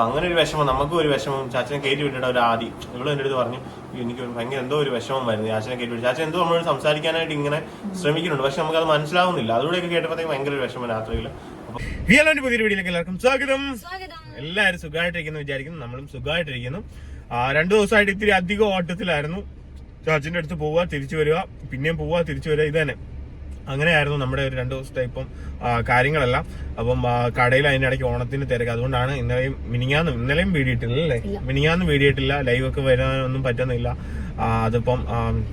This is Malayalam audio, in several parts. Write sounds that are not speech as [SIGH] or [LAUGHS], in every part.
അങ്ങനെ ഒരു വിഷമം നമുക്കും ഒരു വിഷമം. ചാച്ചനെ കയറ്റി വിട്ടിട്ട് ഒരു ആദി. ഇവിടെ എന്റെ അടുത്ത് പറഞ്ഞു എനിക്ക് ഭയങ്കര എന്തോ ഒരു വിഷമം വരുന്നു. ചാച്ചനെ കയറ്റി വിട്ടു. ചാച്ചൻ എന്തോ നമ്മളോട് സംസാരിക്കാനായിട്ട് ഇങ്ങനെ ശ്രമിക്കുന്നുണ്ട്. പക്ഷെ നമുക്കത് മനസ്സിലാവുന്നില്ല. അതുകൂടെയൊക്കെ കേട്ടപ്പോഴത്തേക്ക് ഭയങ്കര ഒരു വിഷമം രാത്രിയിൽ. വിയലോന്റെ പുതിയൊരു വീഡിയോയിലേക്ക് എല്ലാവർക്കും സ്വാഗതം. സ്വാഗതം. എല്ലാവരും സുഖമായിട്ടിരിക്കുന്നു വിചാരിക്കുന്നു. നമ്മളും സുഖമായിട്ടിരിക്കുന്നു. ആ, രണ്ടു ദിവസമായിട്ട് ഇത്തിരി അധികം ഓട്ടത്തിലായിരുന്നു. ചാച്ചിന്റെ അടുത്ത് പോവുക തിരിച്ചു വരിക. പിന്നെയും പോവുക തിരിച്ചു വരിക. ഇത് തന്നെ. അങ്ങനെയായിരുന്നു നമ്മുടെ ഒരു രണ്ട് ദിവസത്തെ ഇപ്പം കാര്യങ്ങളെല്ലാം. അപ്പം കടയിൽ അതിന്റെ ഇടയ്ക്ക് ഓണത്തിന് തിരക്ക്. അതുകൊണ്ടാണ് ഇന്നലെയും മിനിങ്ങാന്നും ഇന്നലെയും വീടിയിട്ടില്ല അല്ലേ മിനിങ്ങാന്നും വീടിയിട്ടില്ല. ലൈവ് ഒക്കെ വരാനൊന്നും പറ്റുന്നില്ല. അതിപ്പം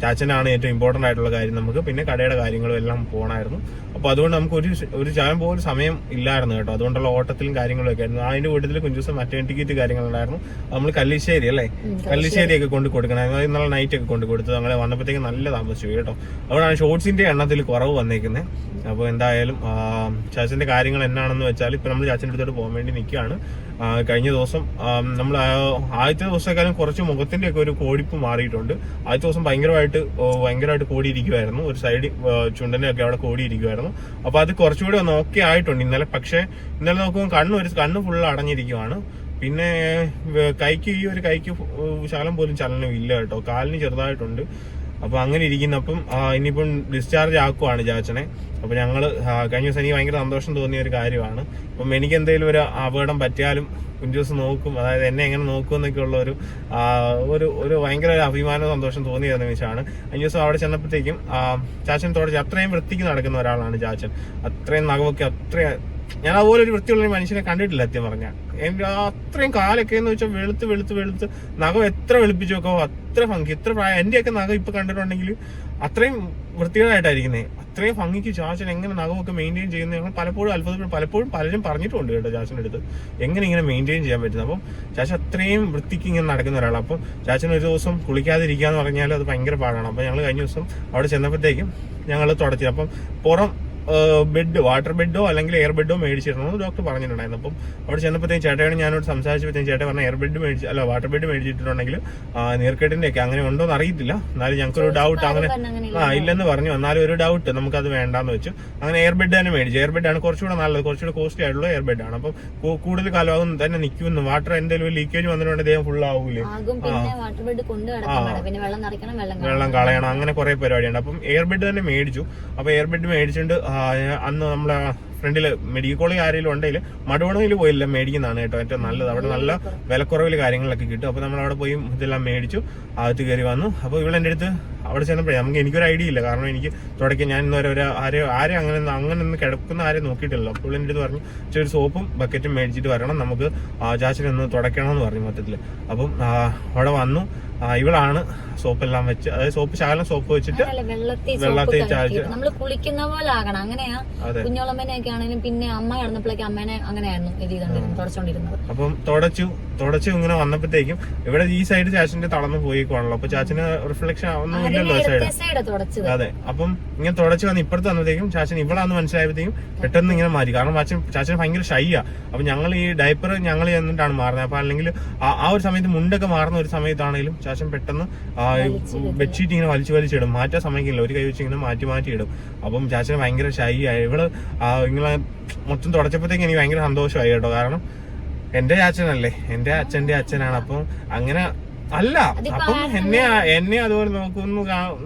ചാച്ചനാണ് ഏറ്റവും ഇമ്പോർട്ടന്റ് ആയിട്ടുള്ള കാര്യം നമുക്ക്. പിന്നെ കടയുടെ കാര്യങ്ങളും എല്ലാം പോകണമായിരുന്നു അപ്പോൾ അതുകൊണ്ട് നമുക്ക് ഒരു ഒരു ചായം പോലും സമയം ഇല്ലായിരുന്നു കേട്ടോ. അതുകൊണ്ടുള്ള ഓട്ടത്തിലും കാര്യങ്ങളും ഒക്കെ ആയിരുന്നു. അതിന്റെ വീട്ടിൽ കുഞ്ചു ദിവസം മറ്റേ ടിക്കറ്റ് കാര്യങ്ങളുണ്ടായിരുന്നു നമ്മൾ കല്ലിശ്ശേരി അല്ലേ? കല്ലിശ്ശേരി. ഒക്കെ കൊണ്ട് കൊടുക്കണം. ഇന്നലെ നൈറ്റ് ഒക്കെ കൊണ്ട് കൊടുത്തു അങ്ങനെ വന്നപ്പോഴത്തേക്ക് നല്ല താമസിച്ചു കേട്ടോ. അതുകൊണ്ടാണ് ഷോർട്സിന്റെ എണ്ണത്തിൽ കുറവ് വന്നേക്കുന്നത് അപ്പോൾ എന്തായാലും ചാച്ചന്റെ കാര്യങ്ങൾ എന്നാണെന്ന് വെച്ചാൽ ഇപ്പൊ നമ്മൾ ചാച്ചന്റെ അടുത്തോട്ട് പോകാൻ വേണ്ടി നിൽക്കുകയാണ്. കഴിഞ്ഞ ദിവസം നമ്മൾ ആദ്യത്തെ ദിവസത്തെക്കാളും കുറച്ച് മുഖത്തിന്റെ ഒക്കെ ഒരു കോടിപ്പ് മാറിയിട്ടുണ്ട്. ആദ്യത്തെ ദിവസം ഭയങ്കരമായിട്ട് ഭയങ്കരമായിട്ട് കൂടിയിരിക്കുമായിരുന്നു ഒരു സൈഡ് ചുണ്ടനെയൊക്കെ അവിടെ കൂടിയിരിക്കുമായിരുന്നു അപ്പൊ അത് കുറച്ചുകൂടി ഒന്ന് ഓക്കെ ആയിട്ടുണ്ട് ഇന്നലെ. പക്ഷേ ഇന്നലെ നോക്കുമ്പോൾ കണ്ണ് ഒരു കണ്ണ് ഫുള്ള് അടഞ്ഞിരിക്കുവാണ്. പിന്നെ കൈക്ക് ഈ ഒരു കൈക്ക് ശകലം പോലും ചലനം ഇല്ല കേട്ടോ. കാലിന് ചെറുതായിട്ടുണ്ട്. അപ്പൊ അങ്ങനെ ഇരിക്കുന്നപ്പം ഇനിയിപ്പം ഡിസ്ചാർജ് ആക്കുവാണ് ചാച്ചനെ അപ്പോൾ ഞങ്ങൾ കഴിഞ്ഞ ദിവസം എനിക്ക് ഭയങ്കര സന്തോഷം തോന്നിയ ഒരു കാര്യമാണ്. അപ്പം എനിക്ക് എന്തെങ്കിലും ഒരു അപകടം പറ്റിയാലും കുഞ്ചു ദിവസം നോക്കും. അതായത് എന്നെ എങ്ങനെ നോക്കും എന്നൊക്കെ ഉള്ള ഒരു ഒരു ഒരു ഭയങ്കര ഒരു അഭിമാന സന്തോഷം തോന്നിയ നിമിഷമാണ് കഴിഞ്ഞ ദിവസം അവിടെ ചെന്നപ്പോഴത്തേക്കും ചാച്ചൻ തുടച്ച് അത്രയും വൃത്തിക്ക് നടക്കുന്ന ഒരാളാണ് ചാച്ചൻ അത്രയും നഖമൊക്കെ അത്രയും ഞാൻ അതുപോലെ ഒരു വൃത്തിയുള്ള മനുഷ്യനെ കണ്ടിട്ടില്ല സത്യം പറഞ്ഞാൽ എനിക്ക് അത്രയും കാലൊക്കെ എന്ന് വെച്ചാൽ വെളുത്ത് വെളുത്ത് വെളുത്ത് നഖം എത്ര വെളുപ്പിച്ചു വെക്കോ അത്ര ഭംഗി എത്ര പ്രായം. എന്റെയൊക്കെ നഖം ഇപ്പൊ കണ്ടിട്ടുണ്ടെങ്കിൽ അത്രയും വൃത്തികേടായിട്ടായിരിക്കുന്നേ. അത്രയും ഭംഗിക്ക് ചാച്ചൻ എങ്ങനെ നഖമൊക്കെ മെയിന്റെയിൻ ചെയ്യുന്നത് ഞങ്ങൾ പലപ്പോഴും അത്ഭുതപ്പെടും. പലപ്പോഴും പലരും പറഞ്ഞിട്ടുണ്ട് കേട്ടോ ചാച്ചന്റെ അടുത്ത് എങ്ങനെ ഇങ്ങനെ മെയിന്റെയിൻ ചെയ്യാൻ പറ്റുന്നത് അപ്പം ചാച്ച അത്രയും വൃത്തിക്ക് ഇങ്ങനെ നടക്കുന്ന ഒരാളാണ് അപ്പം ചാച്ചൻ ഒരു ദിവസം കുളിക്കാതിരിക്കുക എന്ന് പറഞ്ഞാൽ അത് ഭയങ്കര പാടാണ്. അപ്പം ഞങ്ങൾ കഴിഞ്ഞ ദിവസം അവിടെ ചെന്നപ്പോഴത്തേക്കും ഞങ്ങൾ തുടച്ചു. അപ്പം പുറം ബെഡ് വാട്ടർ ബെഡോ അല്ലെങ്കിൽ എയർ ബെഡോ മേടിച്ചിരുന്നു ഡോക്ടർ പറഞ്ഞിട്ടുണ്ടായിരുന്നു. അപ്പം അവിടെ ചെന്നപ്പോഴത്തേക്കും ചേട്ടയാണ് ഞാനോട് സംസാരിച്ചപ്പോഴത്തേക്കും ചേട്ടൻ പറഞ്ഞ എയർ ബെഡ് മേടിച്ച് അല്ല വാട്ടർ ബെഡ് മേടിച്ചിട്ടുണ്ടെങ്കിൽ നീർക്കെട്ടിന്റെ ഒക്കെ അങ്ങനെ ഉണ്ടോ എന്ന് അറിയത്തില്ല. എന്നാലും ഞങ്ങൾക്കൊരു ഡൗട്ട് അങ്ങനെ ആ ഇല്ലെന്ന് പറഞ്ഞു. എന്നാലും ഒരു ഡൗട്ട് നമുക്കത് വേണ്ടാന്ന് വെച്ചു. അങ്ങനെ എയർ ബെഡ് തന്നെ മേടിച്ചു. എയർ ബെഡാണ് കുറച്ചുകൂടെ നല്ലത്. കുറച്ചുകൂടെ കോസ്റ്റ്ലി ആയിട്ടുള്ള എയർ ബെഡാണ് അപ്പം കൂടുതൽ കാലമാകും തന്നെ നിൽക്കുമെന്ന് വാട്ടർ എന്തെങ്കിലും ലീക്കേജ് വന്നിട്ടുണ്ടെങ്കിൽ ദേഹം ഫുൾ ആവൂലേ. വെള്ളം കളയണം. അങ്ങനെ കുറെ പരിപാടിയുണ്ട്. അപ്പം എയർ ബെഡ് തന്നെ മേടിച്ചു. അപ്പൊ എയർ ബെഡ് മേടിച്ചിട്ട് അന്ന് നമ്മളെ ഫ്രണ്ടിൽ മെഡിക്കൽ കോളേജ് ആരെങ്കിലും ഉണ്ടെങ്കിൽ മടുവണയിൽ പോയില്ല മേടിക്കുന്നതാണ് കേട്ടോ ഏറ്റവും നല്ലത്. അവിടെ നല്ല വിലക്കുറവിൽ കാര്യങ്ങളൊക്കെ കിട്ടും. അപ്പോൾ നമ്മൾ അവിടെ പോയി ഇതെല്ലാം മേടിച്ചു അകത്ത് കയറി വന്നു. അപ്പൊ ഇവിടെ എന്റെ അടുത്ത് അവിടെ ചെന്നപ്പോഴേ നമുക്ക് എനിക്കൊരു ഐഡിയ ഇല്ല. കാരണം എനിക്ക് തുടക്കം ഞാൻ ഇന്നുവരെ ഒരു ആരെ ആരെ അങ്ങനെ അങ്ങനെ ഒന്ന് കിടക്കുന്ന ആരെ നോക്കിയിട്ടില്ല. അപ്പോൾ എന്റെ അടുത്ത് പറഞ്ഞു ചെറിയ ഒരു സോപ്പും ബക്കറ്റും മേടിച്ചിട്ട് വരണം. നമുക്ക് ചാച്ചിനെ ഒന്ന് തുടയ്ക്കണം എന്ന് പറഞ്ഞു മൊത്തത്തിൽ. അപ്പം അവിടെ വന്നു. ഇവളാണ് സോപ്പെല്ലാം വെച്ച് അതായത് സോപ്പ് ശകലം സോപ്പ് വെച്ചിട്ട് വെള്ളത്തിൽ നമ്മൾ കുളിക്കുന്ന പോലെ ആകണം. അങ്ങനെയാ. കുഞ്ഞോളമ്മനെയൊക്കെ ആണെങ്കിലും പിന്നെ അമ്മ കിടന്നപ്പോഴേക്കും അമ്മേനെ അങ്ങനെയായിരുന്നു ഇത് തുടച്ചോണ്ടിരുന്നത്. അപ്പം തുടച്ചു തുടച്ചു ഇങ്ങനെ വന്നപ്പോഴത്തേക്കും ഇവിടെ ഈ സൈഡ് ചാച്ചന്റെ തളർന്നു പോയിക്കോണല്ലോ അപ്പൊ ചാച്ചന് റിഫ്ലക്ഷൻ ഒന്നും ഇല്ലല്ലോ സൈഡ് അതെ അപ്പം ഇങ്ങനെ തുടച്ച് വന്ന് ഇപ്പുറത്ത് വന്നപ്പോഴത്തേക്കും ചാച്ചൻ ഇവളാന്ന് മനസ്സിലായപ്പോഴത്തേക്കും പെട്ടെന്ന് ഇങ്ങനെ മാറി. കാരണം ചാച്ചൻ ചാച്ചൻ ഭയങ്കര ഷൈയാ അപ്പൊ ഞങ്ങൾ ഈ ഡയപ്പർ ഞങ്ങൾ ചെന്നിട്ടാണ് മാറുന്നത്. അപ്പൊ അല്ലെങ്കിൽ ആ ഒരു സമയത്ത് മുണ്ടൊക്കെ മാറുന്ന ഒരു സമയത്താണെങ്കിലും ചാച്ചൻ പെട്ടെന്ന് ബെഡ്ഷീറ്റ് ഇങ്ങനെ വലിച്ചു വലിച്ചിടും മാറ്റാൻ സമയക്കില്ല ഒരു കൈ വെച്ച് ഇങ്ങനെ മാറ്റി മാറ്റി ഇടും. അപ്പം ചാച്ചന് ഭയങ്കര ഷൈ ആയി ഇവൾ ഇങ്ങനെ മൊത്തം തുടച്ചപ്പോഴത്തേക്ക് എനിക്ക് ഭയങ്കര സന്തോഷമായി കേട്ടോ. കാരണം എന്റെ ചാച്ചനല്ലേ. എന്റെ അച്ഛന്റെ അച്ഛനാണ്. അപ്പം അങ്ങനെ അല്ല അപ്പം എന്നെ എന്നെ അതുപോലെ നോക്കുന്നു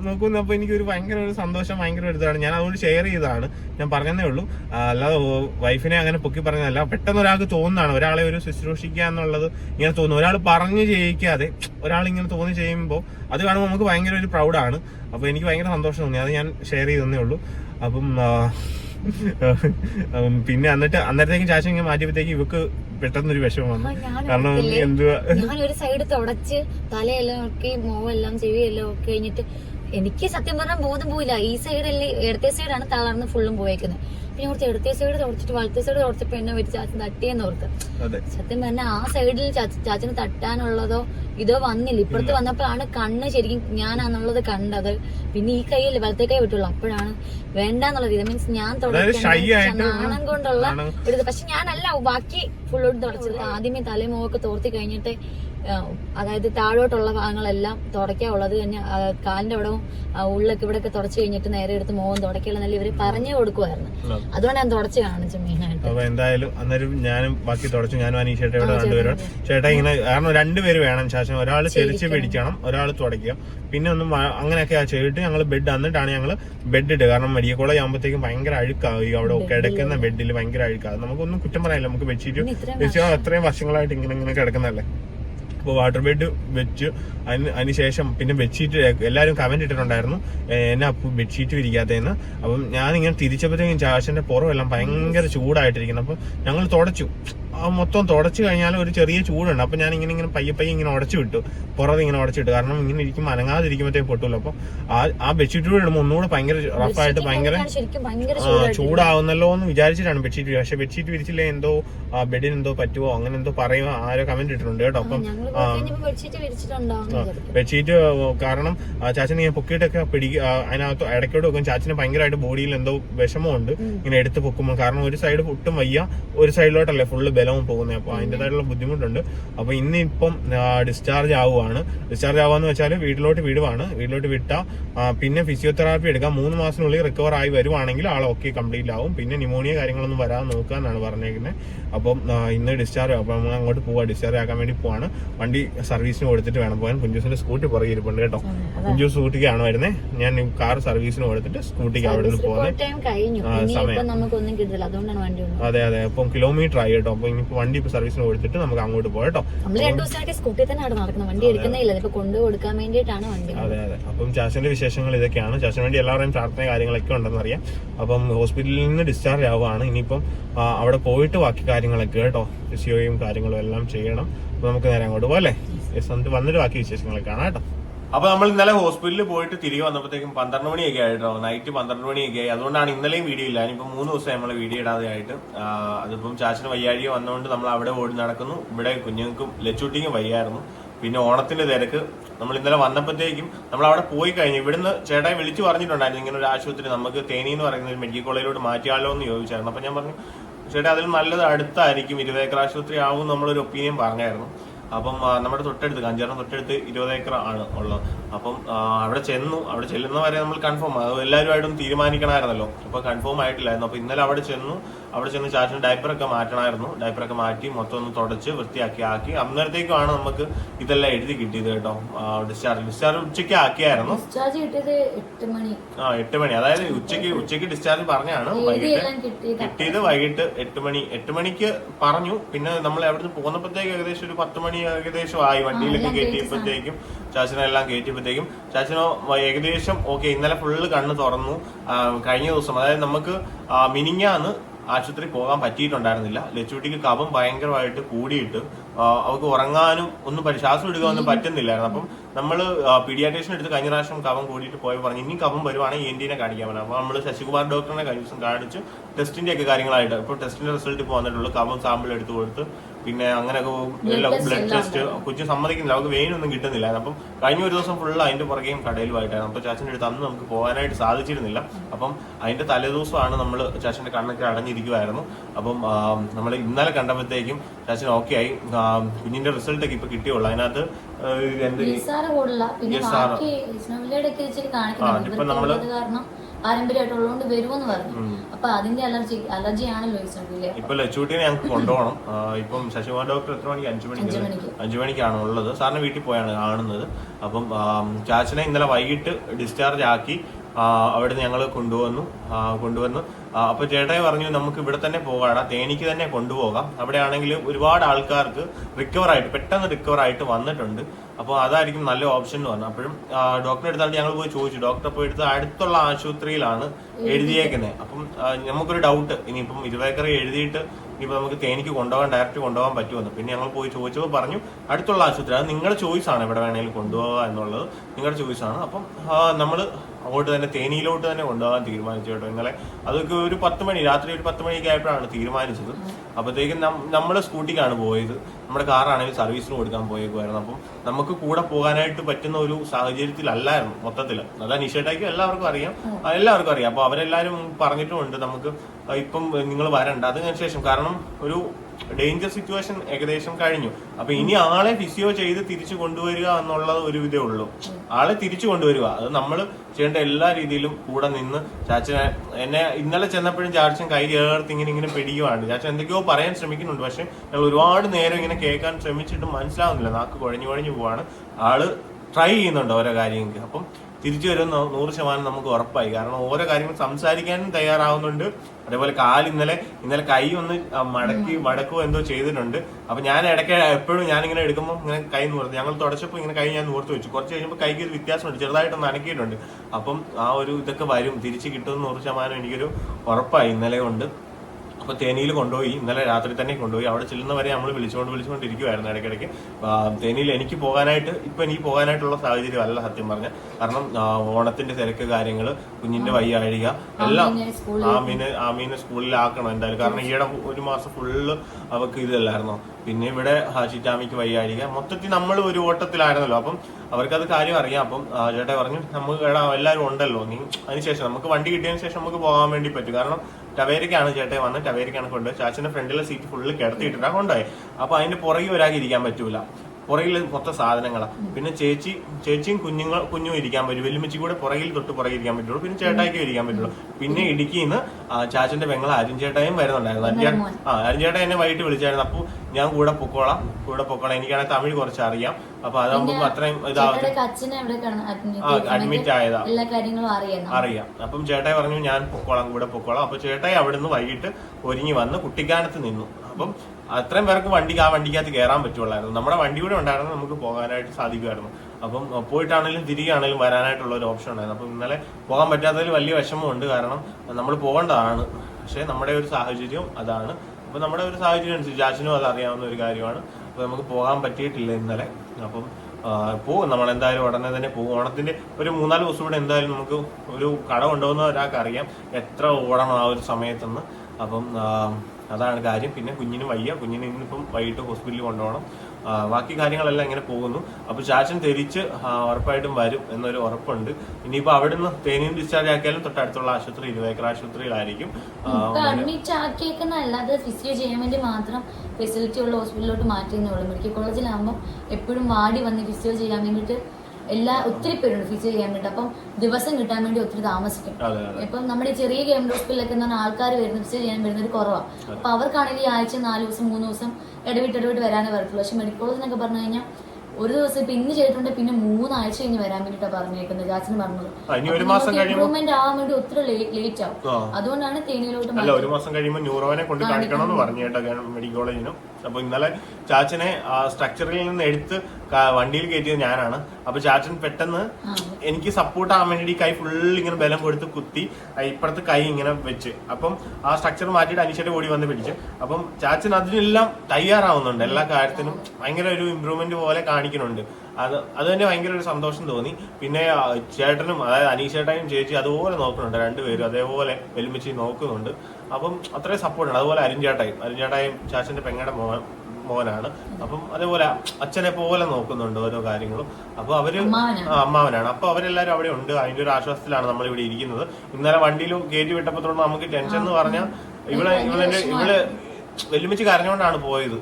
നോക്കുന്നപ്പോ എനിക്ക് ഒരു ഭയങ്കര ഒരു സന്തോഷം ഭയങ്കര ഒരു ഇതാണ്. ഞാൻ അതുകൊണ്ട് ഷെയർ ചെയ്തതാണ്. ഞാൻ പറഞ്ഞതേ ഉള്ളൂ. അല്ലാതെ വൈഫിനെ അങ്ങനെ പൊക്കി പറഞ്ഞതല്ല. പെട്ടെന്ന് ഒരാൾക്ക് തോന്നുന്നതാണ്. ഒരാളെ ഒരു ശുശ്രൂഷിക്കുക എന്നുള്ളത് ഇങ്ങനെ തോന്നുന്നു ഒരാൾ പറഞ്ഞു ചെയ്യിക്കാതെ ഒരാൾ ഇങ്ങനെ തോന്നി ചെയ്യുമ്പോൾ അത് കാണുമ്പോൾ നമുക്ക് ഭയങ്കര ഒരു പ്രൗഡാണ് അപ്പൊ എനിക്ക് ഭയങ്കര സന്തോഷം തോന്നി. അത് ഞാൻ ഷെയർ ചെയ്തേ ഉള്ളൂ. [LAUGHS] അപ്പം പിന്നെ എന്നിട്ട് അന്നേരത്തേക്കും ചാച്ച ഇങ്ങനെ മാറ്റിയപ്പോഴത്തേക്ക് ഇവക്ക് പെട്ടെന്നൊരു വിഷമം വന്നു കാരണം? എന്തുവാ? ഞാൻ ഒരു സൈഡ് തുടച്ച് തലയെല്ലാം ഒക്കെ മോവെല്ലാം ചെവിയെല്ലാം ഒക്കെ കഴിഞ്ഞിട്ട് എനിക്ക് സത്യം പറഞ്ഞാൽ ബോധം പോയില്ല. ഈ സൈഡല്ലേ ഇടത്തെ സൈഡാണ് തളർന്ന് ഫുള്ളും പോയേക്കുന്നത് പിന്നെ ഓർത്ത് ഇടത്തെ സൈഡ് തുടച്ചിട്ട് വലത്തെ സൈഡ് തുടച്ചപ്പോ എന്നെ വെച്ച് ചാച്ചൻ തട്ടിയെന്ന് ഓർത്ത്. സത്യം പറഞ്ഞാൽ ആ സൈഡിൽ ചാച്ച- ചാച്ചന് തട്ടാനുള്ളതോ ഇതോ വന്നില്ല. ഇപ്പുറത്ത് വന്നപ്പോഴാണ് കണ്ണ് ശരിക്കും ഞാനാന്നുള്ളത് കണ്ടത്. പിന്നെ ഈ കൈയിൽ വലത്തെ കൈ വിട്ടുള്ളൂ. അപ്പോഴാണ് വേണ്ടെന്നുള്ളത്. ഇത് മീൻസ് ഞാൻ തുടങ്ങി നാണം കൊണ്ടുള്ള ഒരു പക്ഷെ ഞാനല്ല ബാക്കി ഫുള്ളോട് തുടച്ചത് ആദ്യമേ തലമുഖമൊക്കെ തോർത്തി കഴിഞ്ഞിട്ട് അതായത് താഴോട്ടുള്ള ഭാഗങ്ങളെല്ലാം തുടയ്ക്കാനുള്ളത് തന്നെ കാലിന്റെ ഉള്ളിലൊക്കെ ഉള്ളൊക്കെ ഇവിടെയൊക്കെ തുടച്ചു കഴിഞ്ഞിട്ട് നേരെ എടുത്ത് മുഖം തുടക്കുള്ള ഇവർ പറഞ്ഞു കൊടുക്കുമായിരുന്നു അതുകൊണ്ട് ഞാൻ തുടച്ച് കാണിച്ചു മെയിനായിട്ട്. അപ്പൊ എന്തായാലും അന്നേരം ഞാനും ബാക്കി തുടച്ചു. ഞാനും അനീഷേട്ട ഇവിടെ രണ്ടുപേരും. ചേട്ടാ ഇങ്ങനെ കാരണം രണ്ടുപേര് വേണം ശേഷം ഒരാൾ ചെരിച്ച് പിടിക്കണം ഒരാൾ തുടയ്ക്കുക പിന്നെ ഒന്നും അങ്ങനെയൊക്കെ ആ ചെയ്തിട്ട് ഞങ്ങൾ ബെഡ് അന്നിട്ടാണ് ഞങ്ങൾ ബെഡ് ഇട്ട് കാരണം മെഡിക്കൽ കോളേജ് ആകുമ്പോഴത്തേക്കും ഭയങ്കര അഴുക്കാവും. അവിടെ കിടക്കുന്ന ബെഡിൽ ഭയങ്കര അഴുക്കാവും. നമുക്കൊന്നും കുറ്റം പറയാനില്ല. നമുക്ക് ബെഡ്ഷീറ്റ് വെച്ചാൽ അത്രയും വർഷങ്ങളായിട്ട് ഇങ്ങനെ ഇങ്ങനെ കിടക്കുന്നതല്ലേ? അപ്പോൾ വാട്ടർ ബെഡ് വെച്ച് അതിന് അതിനുശേഷം പിന്നെ ബെഡ്ഷീറ്റ് എല്ലാവരും കമന്റ് ഇട്ടിട്ടുണ്ടായിരുന്നു. എന്നെ എന്നാ ബെഡ്ഷീറ്റ് വിരിക്കാത്തതെന്ന് അപ്പം ഞാൻ ഇങ്ങനെ തിരിച്ചപ്പോഴത്തേക്കും ചാശന്റെ പുറമെല്ലാം ഭയങ്കര ചൂടായിട്ടിരിക്കുന്നു. അപ്പം ഞങ്ങൾ തുടച്ചു. ആ മൊത്തം തുടച്ചു കഴിഞ്ഞാൽ ഒരു ചെറിയ ചൂടുണ്ട്. അപ്പം ഞാൻ ഇങ്ങനെ ഇങ്ങനെ പയ്യെ പയ്യെ ഇങ്ങനെ ഉടച്ചു വിട്ടു. പുറത്ത് ഇങ്ങനെ ഉടച്ചിട്ട് കാരണം ഇങ്ങനെ ഇരിക്കുമ്പോൾ അനങ്ങാതിരിക്കുമ്പോഴത്തേക്ക് പൊട്ടുമല്ലോ അപ്പോൾ ആ ആ ബെഡ്ഷീറ്റ് കൂടെ ഇടുമ്പോൾ ഒന്നുകൂടെ ഭയങ്കര റഫായിട്ട് ഭയങ്കര ചൂടാവുന്നല്ലോ എന്ന് വിചാരിച്ചിട്ടാണ് ബെഡ്ഷീറ്റ് പക്ഷെ ബെഡ്ഷീറ്റ് വിരിച്ചില്ലേ എന്തോ ആ, ബെഡിന് എന്തോ പറ്റുമോ അങ്ങനെ എന്തോ പറയുമോ ആരോ കമന്റ് ഇട്ടിട്ടുണ്ട് കേട്ടോ. അപ്പം ബെഡ്ഷീറ്റ് കാരണം ചാച്ചന് ഇങ്ങനെ പൊക്കിയിട്ടൊക്കെ പിടിക്കുക അതിനകത്ത് ഇടയ്ക്കോട്ട് വെക്കും. ചാച്ചന് ഭയങ്കരമായിട്ട് ബോഡിയിൽ എന്തോ വിഷമമുണ്ട്. ഇങ്ങനെ എടുത്ത് പൊക്കുമ്പോൾ. കാരണം ഒരു സൈഡ് ഒട്ടും വയ്യ. ഒരു സൈഡിലോട്ടല്ലേ ഫുള്ള് ബലവും പോകുന്നത്. അപ്പോൾ അതിന്റെതായിട്ടുള്ള ബുദ്ധിമുട്ടുണ്ട്. അപ്പോൾ ഇന്നിപ്പം ഡിസ്ചാർജ് ആവുകയാണ് ഡിസ്ചാർജ് ആവാന്ന് വെച്ചാൽ വീട്ടിലോട്ട് വിടുവാണ്. വീട്ടിലോട്ട് വിട്ടാൽ പിന്നെ ഫിസിയോതെറാപ്പി എടുക്കാം. മൂന്ന് മാസത്തിനുള്ളിൽ റിക്കവർ ആയി വരുവാണെങ്കിൽ ആൾ ഓക്കെ കംപ്ലീറ്റ് ആവും. പിന്നെ ന്യൂമോണിയ കാര്യങ്ങളൊന്നും വരാൻ നോക്കുക എന്നാണ് പറഞ്ഞേക്കുന്നത് അപ്പം ഇന്ന് ഡിസ്ചാർജ് ആവും അപ്പം നമ്മൾ അങ്ങോട്ട് പോവാ. ഡിസ്ചാർജ് ആക്കാൻ വേണ്ടി പോവാണ്. വണ്ടി സർവീസിന് കൊടുത്തിട്ട് വേണം പോകാൻ. കുഞ്ചൂസിന്റെ സ്കൂട്ടി പുറകെ ഇരിപ്പുണ്ട് കേട്ടോ. കുഞ്ചു സ്കൂട്ടിക്കാണ് വരുന്നത് ഞാൻ കാർ സർവീസിന് കൊടുത്തിട്ട് സ്കൂട്ടിക്ക് അവിടെ നിന്ന് പോകുന്നത് സമയം. അതെ അതെ. അപ്പം കിലോമീറ്റർ ആയി കേട്ടോ. അപ്പൊ ഇനി വണ്ടി ഇപ്പൊ സർവീസിന് കൊടുത്തിട്ട് നമുക്ക് അങ്ങോട്ട് പോകാം കേട്ടോ. അതെ അതെ. അപ്പം ചാച്ചന്റെ വിശേഷങ്ങൾ ഇതൊക്കെയാണ്. ചാച്ചന് വേണ്ടി എല്ലാവരുടെയും പ്രാർത്ഥന കാര്യങ്ങളൊക്കെ ഉണ്ടെന്ന് അറിയാം. അപ്പം ഹോസ്പിറ്റലിൽ നിന്ന് ഡിസ്ചാർജ് ആവുകയാണ്. ഇനിയിപ്പം അവിടെ പോയിട്ട് ബാക്കി കാര്യങ്ങളൊക്കെ കേട്ടോ. ഫിസിയോയും കാര്യങ്ങളും എല്ലാം ചെയ്യണം. അപ്പൊ നമുക്ക് നേരെ അങ്ങോട്ട് പോലെ എന്നിട്ട് വന്നിട്ട് ബാക്കി വിശേഷങ്ങളൊക്കെ കാണാം കേട്ടോ. അപ്പൊ നമ്മൾ ഇന്നലെ ഹോസ്പിറ്റലിൽ പോയിട്ട് തിരികെ വന്നപ്പോഴത്തേക്കും പന്ത്രണ്ട് മണിയൊക്കെ ആയിട്ടോ? നൈറ്റ് പന്ത്രണ്ട് മണിയൊക്കെ ആയി. അതുകൊണ്ടാണ് ഇന്നലെയും വീഡിയോ ഇല്ല. ഇനിയിപ്പോ മൂന്ന് ദിവസം നമ്മൾ വീഡിയോ ഇടാതെ ആയിട്ട്. അതിപ്പം ചാച്ചന് വയ്യാഴിക വന്നുകൊണ്ട് നമ്മൾ അവിടെ ഓടി നടക്കുന്നു. ഇവിടെ കുഞ്ഞുങ്ങൾക്കും ലച്ചുട്ടിക്കും വയ്യായിരുന്നു. പിന്നെ ഓണത്തിന്റെ തിരക്ക് നമ്മൾ ഇന്നലെ വന്നപ്പോഴത്തേക്കും നമ്മൾ അവിടെ പോയി കഴിഞ്ഞു. ഇവിടുന്ന് ചേട്ടായി വിളിച്ചു പറഞ്ഞിട്ടുണ്ടായിരുന്നു. ഇങ്ങനെ ഒരു ആശുപത്രി നമുക്ക് തേനി എന്ന് പറയുന്ന ഒരു മെഡിക്കൽ കോളേജിലോട്ട് മാറ്റിയാലോ എന്ന് ചോദിച്ചായിരുന്നു. അപ്പൊ ഞാൻ പറഞ്ഞു ചേട്ടാ അതിൽ നല്ലത് അടുത്തായിരിക്കും. ഇരുപത് ഏക്കർ ആശുപത്രി ആവും നമ്മളൊരു ഒപ്പീനിയൻ പറഞ്ഞായിരുന്നു. അപ്പം നമ്മുടെ തൊട്ടടുത്ത് കഞ്ചാറിന് തൊട്ടടുത്ത് ഇരുപത് ഏക്കർ ആണ് ഉള്ളത്. അപ്പം അവിടെ ചെന്നു. അവിടെ ചെല്ലുന്ന വരെ നമ്മൾ കൺഫേം എല്ലാവരുമായിട്ടും തീരുമാനിക്കണമായിരുന്നല്ലോ. അപ്പൊ കൺഫേം ആയിട്ടില്ലായിരുന്നു. അപ്പൊ ഇന്നലെ അവിടെ ചെന്നു. അവിടെ ചെന്ന് ചാച്ചന് ഡയപ്പറൊക്കെ മാറ്റണമായിരുന്നു. ഡയപ്പറൊക്കെ മാറ്റി മൊത്തം ഒന്ന് തുടച്ച് വൃത്തിയാക്കി ആക്കി. അന്നേരത്തേക്കുമാണ് നമുക്ക് ഇതെല്ലാം എഴുതി കിട്ടിയത് കേട്ടോ. ഡിസ്ചാർജ് ഡിസ്ചാർജ് ഉച്ചയ്ക്ക് ആക്കിയായിരുന്നു. ഡിസ്ചാർജ് കിട്ടിയത് എട്ട് മണി. ആ എട്ട് മണി. അതായത് ഉച്ചയ്ക്ക് ഉച്ചയ്ക്ക് ഡിസ്ചാർജ് പറഞ്ഞാണ് വൈകിട്ട് കിട്ടിയത്. വൈകിട്ട് എട്ട് മണി. എട്ട് മണിക്ക് പറഞ്ഞു. പിന്നെ നമ്മൾ എവിടെ നിന്ന് പോകുന്നപ്പോഴത്തേക്ക് ഏകദേശം ഒരു പത്ത് മണി ഏകദേശം ആയി. വണ്ടിയിലൊക്കെ കയറ്റിയപ്പോഴത്തേക്കും ചാച്ചനെല്ലാം കയറ്റിയപ്പോഴത്തേക്കും ചാച്ചനോ ഏകദേശം ഓക്കെ ഇന്നലെ ഫുള്ള് കണ്ണ് തുറന്നു. കഴിഞ്ഞ ദിവസം. അതായത് നമുക്ക് മിനിങ്ങാന്ന് ആശുപത്രി പോകാൻ പറ്റിയിട്ടുണ്ടായിരുന്നില്ല. ലച്ചുട്ടിക്ക് കഫം ഭയങ്കരമായിട്ട് കൂടിയിട്ട് അവർക്ക് അവൾക്ക് ഉറങ്ങാനും ഒന്നും ശ്വാസം എടുക്കാനൊന്നും പറ്റുന്നില്ലായിരുന്നു. അപ്പം നമ്മൾ പീഡിയാട്രീഷ്യൻ എടുത്ത് കഴിഞ്ഞ പ്രാവശ്യം കഫം കൂടിയിട്ട് പോയി പറഞ്ഞു ഇനി കഫം വരുവാണെങ്കിൽ എൻ ഡിനെ കാണിക്കാൻ പറ്റും അപ്പോൾ നമ്മൾ ശശികുമാർ ഡോക്ടറിനെ കഴിഞ്ഞ ദിവസം കാണിച്ച് ടെസ്റ്റിന്റെ ഒക്കെ കാര്യങ്ങളായിട്ട് ഇപ്പോൾ ടെസ്റ്റിന്റെ റിസൾട്ട് ഇപ്പോൾ വന്നിട്ടുള്ളൂ. കഫം സാമ്പിൾ എടുത്തു കൊടുത്ത് പിന്നെ അങ്ങനെയൊക്കെ ബ്ലഡ് ടെസ്റ്റ് കൊച്ചു സമ്മതിക്കുന്നില്ല. അവർക്ക് വെയിൻ ഒന്നും കിട്ടുന്നില്ല. അപ്പം കഴിഞ്ഞ ഒരു ദിവസം ഫുള്ള് അതിന്റെ പുറകെയും കടയിലുമായിട്ടായിരുന്നു. അപ്പോൾ ചാച്ചന്റെ അടുത്ത് അന്ന് നമുക്ക് പോകാനായിട്ട് സാധിച്ചിരുന്നില്ല. അപ്പം അതിന്റെ തലേദിവസമാണ് നമ്മൾ ചാച്ചന്റെ കണ്ണൊക്കെ അടഞ്ഞിരിക്കുമായിരുന്നു അപ്പം നമ്മൾ ഇന്നലെ കണ്ടപ്പോഴത്തേക്കും ചാച്ചൻ ഓക്കെ ആയി. കുഞ്ഞിന്റെ റിസൾട്ട് ഒക്കെ ഇപ്പൊ കിട്ടിയുള്ളൂ. അതിനകത്ത് ഇപ്പൊ നമ്മൾ പാരമ്പര്യമായിട്ടുള്ളതുകൊണ്ട് വരുമെന്ന് പറഞ്ഞു. അപ്പൊ അതിന്റെ അലർജി അലർജി ആണല്ലോ ഇപ്പൊ ലച്ചൂട്ടിനെ ഞങ്ങൾക്ക് കൊണ്ടുപോകണം. ഇപ്പം ശശികുമാർ ഡോക്ടർ എത്ര മണിക്ക്? അഞ്ചു മണിക്ക് അഞ്ച് മണിക്കാണ് ഉള്ളത്. സാറിന് വീട്ടിൽ പോയാണ് കാണുന്നത്. അപ്പം ചാച്ചനെ ഇന്നലെ വൈകിട്ട് ഡിസ്ചാർജ് ആക്കി ആ, അവിടുന്ന് ഞങ്ങൾ കൊണ്ടുവന്നു. കൊണ്ടുവന്നു. അപ്പൊ ചേട്ടായി പറഞ്ഞു നമുക്ക് ഇവിടെ തന്നെ പോകാടാ. തേനിക്ക് തന്നെ കൊണ്ടുപോകാം. അവിടെ ആണെങ്കിൽ ഒരുപാട് ആൾക്കാർക്ക് റിക്കവർ ആയിട്ട് പെട്ടെന്ന് റിക്കവർ ആയിട്ട് വന്നിട്ടുണ്ട്. അപ്പോൾ അതായിരിക്കും നല്ല ഓപ്ഷൻ എന്ന് പറഞ്ഞു അപ്പോഴും ഡോക്ടറെ അടുത്തായിട്ട് ഞങ്ങൾ പോയി ചോദിച്ചു. ഡോക്ടർ പോയി എടുത്ത് അടുത്തുള്ള ആശുപത്രിയിലാണ് എഴുതിയേക്കുന്നത് അപ്പം നമുക്കൊരു ഡൗട്ട് ഇനിയിപ്പം ഇരുപേക്കറി എഴുതിയിട്ട് ഇനിയിപ്പോൾ നമുക്ക് തേനിക്ക് കൊണ്ടുപോകാൻ ഡയറക്റ്റ് കൊണ്ടുപോകാൻ പറ്റുമെന്ന്. പിന്നെ ഞങ്ങൾ പോയി ചോദിച്ചപ്പോൾ പറഞ്ഞു അടുത്തുള്ള ആശുപത്രി. അത് നിങ്ങളുടെ ചോയ്സ് ആണ് എവിടെ വേണമെങ്കിലും കൊണ്ടുപോകുക എന്നുള്ളത് നിങ്ങളുടെ ചോയ്സ് ആണ്. അപ്പം നമ്മൾ അങ്ങോട്ട് തന്നെ തേനിയിലോട്ട് തന്നെ കൊണ്ടുപോകാൻ തീരുമാനിച്ചു കേട്ടോ. ഇന്നലെ അതൊക്കെ ഒരു പത്ത് മണി രാത്രി ഒരു പത്ത് മണിയൊക്കെ ആയപ്പോഴാണ് തീരുമാനിച്ചത്. അപ്പോഴത്തേക്കും നമ്മൾ സ്കൂട്ടിക്കാണ് പോയത്. നമ്മുടെ കാറാണെങ്കിൽ സർവീസിന് കൊടുക്കാൻ പോയേക്കുമായിരുന്നു അപ്പം നമുക്ക് കൂടെ പോകാനായിട്ട് പറ്റുന്ന ഒരു സാഹചര്യത്തിലല്ലായിരുന്നു മൊത്തത്തിൽ. അതാ നിഷേട്ടായിരിക്കും എല്ലാവർക്കും അറിയാം. എല്ലാവർക്കും അറിയാം. അപ്പൊ അവരെല്ലാരും പറഞ്ഞിട്ടുമുണ്ട് നമുക്ക് ഇപ്പം നിങ്ങൾ വരണ്ട. അതിനുശേഷം കാരണം ഒരു ഡേഞ്ചർ സിറ്റുവേഷൻ ഏകദേശം കഴിഞ്ഞു. അപ്പൊ ഇനി ആളെ ഫിസിയോ ചെയ്ത് തിരിച്ചു കൊണ്ടുവരിക എന്നുള്ള ഒരു ഇതേ ഉള്ളൂ. ആളെ തിരിച്ചു കൊണ്ടുവരിക. അത് നമ്മൾ ചെയ്യേണ്ട എല്ലാ രീതിയിലും കൂടെ നിന്ന് ചാച്ചൻ എന്നെ ഇന്നലെ ചെന്നപ്പോഴും ചാച്ചൻ കൈ ചേർത്ത് ഇങ്ങനെ ഇങ്ങനെ പിടിക്കുവാണ് ചാച്ചൻ എന്തൊക്കെയോ പറയാൻ ശ്രമിക്കുന്നുണ്ട്. പക്ഷെ ഞങ്ങൾ ഒരുപാട് നേരം ഇങ്ങനെ കേൾക്കാൻ ശ്രമിച്ചിട്ടും മനസ്സിലാവുന്നില്ല. നാക്ക് കുഴഞ്ഞു കുഴഞ്ഞു പോവാണ്. ആൾ ട്രൈ ചെയ്യുന്നുണ്ട് ഓരോ കാര്യങ്ങൾക്ക്. അപ്പം തിരിച്ചു വരും നൂറ് ശതമാനം നമുക്ക് ഉറപ്പായി. കാരണം ഓരോ കാര്യങ്ങൾ സംസാരിക്കാനും തയ്യാറാവുന്നുണ്ട്. അതേപോലെ കാൽ ഇന്നലെ ഇന്നലെ കൈ ഒന്ന് മടക്കി മടക്കോ എന്തോ ചെയ്തിട്ടുണ്ട്. അപ്പൊ ഞാൻ ഇടയ്ക്ക് എപ്പോഴും ഞാൻ ഇങ്ങനെ എടുക്കുമ്പോൾ ഇങ്ങനെ കൈ നൂർത്ത് ഞങ്ങൾ തുടച്ചപ്പോൾ ഇങ്ങനെ കൈ ഞാൻ നൂർത്ത് വെച്ചു. കുറച്ച് കഴിയുമ്പോൾ കൈക്ക് ഒരു വ്യത്യാസമുണ്ട്. ചെറുതായിട്ടൊന്ന് അനക്കിയിട്ടുണ്ട്. അപ്പം ആ ഒരു ഇതൊക്കെ വരും. തിരിച്ച് കിട്ടുമെന്ന് നൂറ് ശതമാനം എനിക്കൊരു ഉറപ്പായി ഇന്നലെ കൊണ്ട്. അപ്പൊ തേനിയിൽ കൊണ്ടുപോയി ഇന്നലെ രാത്രി തന്നെ കൊണ്ടുപോയി. അവിടെ ചെല്ലുന്നവരെ നമ്മൾ വിളിച്ചുകൊണ്ട് വിളിച്ചുകൊണ്ടിരിക്കുവായിരുന്നു ഇടയ്ക്കിടയ്ക്ക്. തേനിയിൽ എനിക്ക് പോകാനായിട്ട് ഇപ്പൊ എനിക്ക് പോകാനായിട്ടുള്ള സാഹചര്യം അല്ല സത്യം പറഞ്ഞ. കാരണം ഓണത്തിന്റെ തിരക്ക് കാര്യങ്ങൾ കുഞ്ഞിന്റെ വയ്യാഴിക എല്ലാം ആമീനെ ആമീനെ സ്കൂളിലാക്കണം എന്തായാലും. കാരണം ഈയിടെ ഒരു മാസം ഫുള്ള് അവർക്ക് ഇതല്ലായിരുന്നോ? പിന്നെ ഇവിടെ ഹാഷിറ്റാമിക്ക് വയ്യാഴിക മൊത്തത്തിൽ നമ്മൾ ഒരു ഓട്ടത്തിലായിരുന്നല്ലോ. അപ്പം അവർക്കത് കാര്യം അറിയാം. അപ്പം ചേട്ടാ പറഞ്ഞു നമുക്ക് എടാ എല്ലാവരും ഉണ്ടല്ലോ. നീ അതിനുശേഷം നമുക്ക് വണ്ടി കിട്ടിയതിന് ശേഷം നമുക്ക് പോകാൻ വേണ്ടി പറ്റും. കാരണം ടവേരയ്ക്കാണ് ചേട്ടൻ വന്ന് ടവേരയ്ക്കാണ് കൊണ്ടുപോയി ചാച്ചന്റെ ഫ്രണ്ടിലെ സീറ്റ് ഫുള്ള് കിടത്തിയിട്ടാണ് കൊണ്ടുപോയി അപ്പൊ അതിന്റെ പുറകെ ഒരാൾക്ക് ഇരിക്കാൻ പറ്റൂല. പുറകിൽ കുറച്ച് സാധനങ്ങളാണ് പിന്നെ ചേച്ചി ചേച്ചിയും കുഞ്ഞുങ്ങൾ കുഞ്ഞും ഇരിക്കാൻ പറ്റും. വെല്ലുമിച്ചി കൂടെ പുറകിൽ തൊട്ട് പുറകിൽ ഇരിക്കാൻ പറ്റുള്ളൂ. പിന്നെ ചേട്ടായിക്കും ഇരിക്കാൻ പറ്റുള്ളൂ. പിന്നെ ഇടുക്കിയിൽ നിന്ന് ചാച്ചന്റെ പെങ്ങൾ അരുൺ ചേട്ടായും വരുന്നുണ്ടായിരുന്നു. അരുൺ ആ അരുൺ ചേട്ടൻ എന്നെ വൈകിട്ട് വിളിച്ചായിരുന്നു. അപ്പൊ ഞാൻ കൂടെ പൊക്കോളാം കൂടെ പൊക്കോളാം. എനിക്കാണെങ്കിൽ തമിഴ് കുറച്ച് അറിയാം. അപ്പൊ അതാകുമ്പോ അത്രയും ഇതാവും അഡ്മിറ്റ് ആയതാ. അറിയാം. അപ്പം ചേട്ടായി പറഞ്ഞു ഞാൻ പൊക്കോളാം കൂടെ പൊക്കോളാം. അപ്പൊ ചേട്ടായി അവിടുന്ന് വൈകിട്ട് ഒരുങ്ങി വന്ന് കുട്ടിക്കാനത്ത് നിന്നു. അപ്പം അത്രയും പേർക്ക് വണ്ടി ആ വണ്ടിക്കകത്ത് കയറാൻ പറ്റുള്ളായിരുന്നു. നമ്മുടെ വണ്ടി കൂടെ ഉണ്ടായിരുന്നു നമുക്ക് പോകാനായിട്ട് സാധിക്കുമായിരുന്നു. അപ്പം പോയിട്ടാണെങ്കിലും തിരികെയാണെങ്കിലും വരാനായിട്ടുള്ള ഒരു ഓപ്ഷൻ ഉണ്ടായിരുന്നു. അപ്പം ഇന്നലെ പോകാൻ പറ്റാത്തതിൽ വലിയ വിഷമമുണ്ട് കാരണം നമ്മൾ പോകേണ്ടതാണ്. പക്ഷേ നമ്മുടെ ഒരു സാഹചര്യം അതാണ്. അപ്പം നമ്മുടെ ഒരു സാഹചര്യം അനുസരിച്ച് ചാച്ചനും അത് അറിയാവുന്ന ഒരു കാര്യമാണ്. അപ്പോൾ നമുക്ക് പോകാൻ പറ്റിയിട്ടില്ല ഇന്നലെ. അപ്പം പോകും. നമ്മൾ എന്തായാലും ഉടനെ തന്നെ പോകും. ഓണത്തിന്റെ ഒരു മൂന്നാൽ ദിവസം കൂടെ എന്തായാലും നമുക്ക് ഒരു കട കൊണ്ടുപോകുന്ന ഒരാൾക്ക് അറിയാം എത്ര ഓടണം ആ ഒരു സമയത്തുനിന്ന് അപ്പം അതാണ് കാര്യം. പിന്നെ കുഞ്ഞിന് വയ്യ. കുഞ്ഞിനെ ഇന്നിപ്പം വൈകിട്ട് ഹോസ്പിറ്റലിൽ കൊണ്ടുപോകണം. ബാക്കി കാര്യങ്ങളെല്ലാം ഇങ്ങനെ പോകുന്നു. അപ്പോൾ ചാച്ചൻ തിരിച്ച് ഉറപ്പായിട്ടും വരും എന്നൊരു ഉറപ്പുണ്ട്. ഇനിയിപ്പോ നിന്ന് തേനിയും ഡിസ്ചാർജ് ആക്കിയാലും തൊട്ടടുത്തുള്ള ആശുപത്രി ഇരുവേക്കർ ആശുപത്രിയിലായിരിക്കും. അഡ്മിറ്റ് ഫിസിയോ ചെയ്യാൻ വേണ്ടി മാത്രം ഫെസിലിറ്റി ഉള്ള ഹോസ്പിറ്റലിലോട്ട് മാറ്റുന്നേ ഉള്ളൂ. മെഡിക്കൽ കോളേജിലാകുമ്പോൾ എപ്പോഴും വാടി വന്ന് ഫിസിയോ ചെയ്യാൻ വേണ്ടിയിട്ട് എല്ലാ ഒത്തിരി പേരുണ്ട് ഫീച്ചർ ചെയ്യാൻ വേണ്ടി. അപ്പം ദിവസം കിട്ടാൻ വേണ്ടി ഒത്തിരി താമസിക്കും. ഇപ്പം നമ്മുടെ ചെറിയ ഗെയിം ഹോസ്പിറ്റലൊക്കെ എന്ന് പറഞ്ഞാൽ ആൾക്കാർ വരുന്ന ഫീച്ചർ ചെയ്യാൻ വരുന്നത് കുറവാണ് അപ്പൊ അവർക്കാണെങ്കിൽ ആഴ്ച നാല് ദിവസം മൂന്ന് ദിവസം ഇടവിട്ട് ഇടവിട്ട് വരാനേ വരത്തുള്ളൂ പക്ഷെ മെഡിക്കൽ എന്നൊക്കെ പറഞ്ഞു കഴിഞ്ഞാൽ ഒരു ദിവസം ഇപ്പൊ ഇന്ന് ചെയ്തിട്ടുണ്ട് പിന്നെ മൂന്നാഴ്ച കഴിഞ്ഞ് വരാൻ വേണ്ടിയിട്ടാണ് പറഞ്ഞേക്കുന്നത്. ജാസിന് പറഞ്ഞത്. ഇമ്പ്രൂവ്മെന്റ് ആവാൻ വേണ്ടി ഒത്തിരി ലേറ്റ് ആവും. അതുകൊണ്ടാണ് തേനിയിലോട്ട് ഒരു മാസം കഴിയുമ്പോൾ ന്യൂറോനെ കൊണ്ട് കാണിക്കണം. എന്ന് പറഞ്ഞു കേട്ടോ മെഡിക്കൽ കോളേജിനും അപ്പൊ ഇന്നലെ ചാച്ചനെ ആ സ്ട്രക്ചറിൽ നിന്ന് എടുത്ത് വണ്ടിയിൽ കയറ്റിയത് ഞാനാണ്. അപ്പൊ ചാച്ചൻ പെട്ടെന്ന് എനിക്ക് സപ്പോർട്ട് ആവാൻ വേണ്ടി കൈ ഫുൾ ഇങ്ങനെ ബലം കൊടുത്ത് കുത്തി ഇപ്പുറത്ത് കൈ ഇങ്ങനെ വെച്ച്. അപ്പം ആ സ്ട്രക്ചർ മാറ്റിയിട്ട് അനീഷയുടെ ഓടി വന്ന് പിടിച്ച്. അപ്പം ചാച്ചൻ അതിനെല്ലാം തയ്യാറാവുന്നുണ്ട്. എല്ലാ കാര്യത്തിനും ഭയങ്കര ഒരു ഇമ്പ്രൂവ്മെന്റ് പോലെ കാണിക്കുന്നുണ്ട്. അത് അത് തന്നെ ഭയങ്കര ഒരു സന്തോഷം തോന്നി. പിന്നെ ചേട്ടനും അതായത് അനീഷേട്ടനും ചേച്ചി അതുപോലെ നോക്കുന്നുണ്ട് രണ്ടുപേരും. അതേപോലെ വെല്ലുമിച്ച് നോക്കുന്നുണ്ട്. അപ്പം അത്രയും സപ്പോർട്ടുണ്ട് അതുപോലെ അരിഞ്ചേട്ടായും അരിഞ്ചേട്ടായും ചാച്ചന്റെ പെങ്ങടെ മോൻ മോനാണ്. അപ്പം അതേപോലെ അച്ഛനെ പോലെ നോക്കുന്നുണ്ട് ഓരോ കാര്യങ്ങളും. അപ്പൊ അവർ അമ്മാവനാണ്. അപ്പൊ അവരെല്ലാരും അവിടെ ഉണ്ട്. അതിന്റെ ഒരു ആശ്വാസത്തിലാണ് നമ്മൾ ഇവിടെ ഇരിക്കുന്നത്. ഇന്നലെ വണ്ടിയിൽ കയറ്റി വിട്ടപ്പോ തൊട്ട് നമുക്ക് ടെൻഷൻ എന്ന് പറഞ്ഞാൽ ഇവിടെ ഇവിടെ ഇവിടെ വെല്ലുമിച്ച് കരഞ്ഞുകൊണ്ടാണ് പോയത്.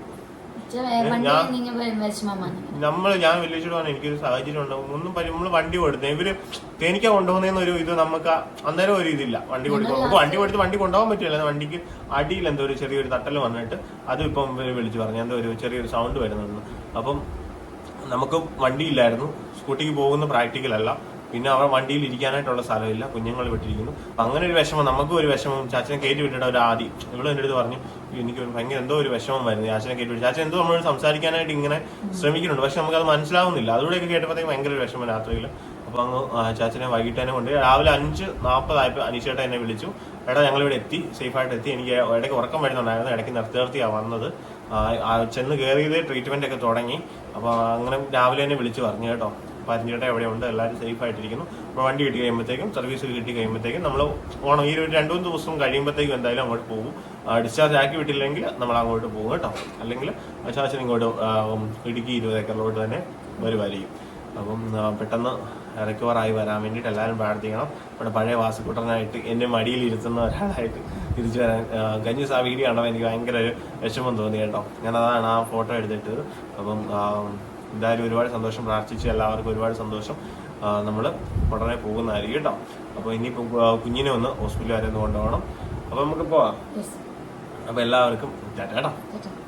നമ്മൾ ഞാൻ വെല്ലുവിളിച്ചിട്ട് പറഞ്ഞു എനിക്കൊരു സാഹചര്യം ഉണ്ടാവും ഒന്നും നമ്മൾ വണ്ടി കൊടുത്തു ഇവർ തേനിക്ക കൊണ്ടുപോകുന്ന ഒരു ഇത് നമുക്ക് അന്നേരം ഒരു ഇതില്ല. വണ്ടി കൊടുക്കും അപ്പൊ വണ്ടി കൊടുത്ത് വണ്ടി കൊണ്ടുപോകാൻ പറ്റില്ല. വണ്ടിക്ക് അടിയിൽ എന്തോ ഒരു ചെറിയൊരു തട്ടൽ വന്നിട്ട് അതും ഇപ്പം വിളിച്ചു പറഞ്ഞു. എന്തോ ഒരു ചെറിയൊരു സൗണ്ട് വരുന്നുണ്ട്. അപ്പം നമുക്ക് വണ്ടിയില്ലായിരുന്നു സ്കൂട്ടിക്ക് പോകുന്ന പ്രാക്ടിക്കൽ അല്ല. പിന്നെ അവർ വണ്ടിയിൽ ഇരിക്കാനായിട്ടുള്ള സ്ഥലമില്ല കുഞ്ഞുങ്ങൾ വിട്ടിരിക്കുന്നു അങ്ങനെ ഒരു വിഷമം നമുക്കും ഒരു വിഷമം ചാച്ചനെ കയറ്റി വിട്ടിട്ട് ഒരു ആദി ഇവിടെ എന്റെ അടുത്ത് പറഞ്ഞു എനിക്ക് ഭയങ്കര എന്തോ ഒരു വിഷമം വരുന്നു. ചാച്ചനെ കയറ്റി വിട്ടു. ചാച്ചൻ എന്തോ നമ്മൾ സംസാരിക്കാനായിട്ട് ഇങ്ങനെ ശ്രമിക്കുന്നുണ്ട്. പക്ഷെ നമുക്കത് മനസ്സിലാവുന്നില്ല. അതിലൂടെയൊക്കെ കേട്ടപ്പോഴത്തേക്ക് ഭയങ്കര വിഷമം രാത്രിയിൽ. അപ്പൊ അങ്ങ് ചാച്ചനെ വൈകിട്ട് തന്നെ കൊണ്ട് രാവിലെ അഞ്ച് നാൽപ്പതായപ്പോൾ അനീഷേട്ട എന്നെ വിളിച്ചു. എടാ ഞങ്ങൾ ഇവിടെ എത്തി സേഫായിട്ട് എത്തി. എനിക്ക് ഇടയ്ക്ക് ഉറക്കം വരുന്നുണ്ടായിരുന്നു. ഇടയ്ക്ക് നിർത്തി നിർത്തിയാണ് വന്നത് ചെന്ന് കയറിയത് ട്രീറ്റ്മെന്റ് ഒക്കെ തുടങ്ങി. അപ്പൊ അങ്ങനെ രാവിലെ തന്നെ വിളിച്ചു പറഞ്ഞു കേട്ടോ. അപ്പൊ എവിടെ എവിടെയുണ്ട് എല്ലാവരും സേഫ് ആയിട്ടിരിക്കുന്നു. അപ്പോൾ വണ്ടി കിട്ടി കഴിയുമ്പോഴത്തേക്കും സർവീസിൽ കിട്ടി കഴിയുമ്പോഴത്തേക്കും നമ്മൾ ഓണം ഈ ഒരു രണ്ടു മൂന്ന് ദിവസം കഴിയുമ്പോഴത്തേക്കും എന്തായാലും അങ്ങോട്ട് പോകും. ഡിസ്ചാർജ് ആക്കി വിട്ടില്ലെങ്കിൽ നമ്മൾ അങ്ങോട്ട് പോകും കേട്ടോ. അല്ലെങ്കിൽ ചാച്ചൻ ഇങ്ങോട്ട് ഇടുക്കി ഇരുപത് ഏക്കറിലോട്ട് തന്നെ വരുമായിരിക്കും. അപ്പം പെട്ടെന്ന് റിക്കവറായി വരാൻ വേണ്ടിയിട്ട് എല്ലാവരും പ്രാർത്ഥിക്കണം. ഇവിടെ പഴയ വാസുക്കുട്ടനായിട്ട് എന്റെ മടിയിൽ ഇരുത്തുന്ന ഒരാളായിട്ട് തിരിച്ചു വരാൻ കഴിഞ്ഞ ദിവസം ആ വീഡിയോ കണ്ടപ്പോൾ എനിക്ക് ഭയങ്കര ഒരു വിഷമം തോന്നി കേട്ടോ. ഞാൻ അതാണ് ആ ഫോട്ടോ എടുത്തിട്ട് അപ്പം എന്തായാലും ഒരുപാട് സന്തോഷം. പ്രാർത്ഥിച്ചു എല്ലാവർക്കും ഒരുപാട് സന്തോഷം. നമ്മൾ ഉടനെ പോകുന്നതായിരിക്കും കേട്ടോ. അപ്പോൾ ഇനിയിപ്പോൾ കുഞ്ഞിനെ ഒന്ന് ഹോസ്പിറ്റൽ വരെ ഒന്ന് കൊണ്ടുപോകണം. അപ്പോൾ നമുക്ക് പോവാം. അപ്പോൾ എല്ലാവർക്കും ടാറ്റ.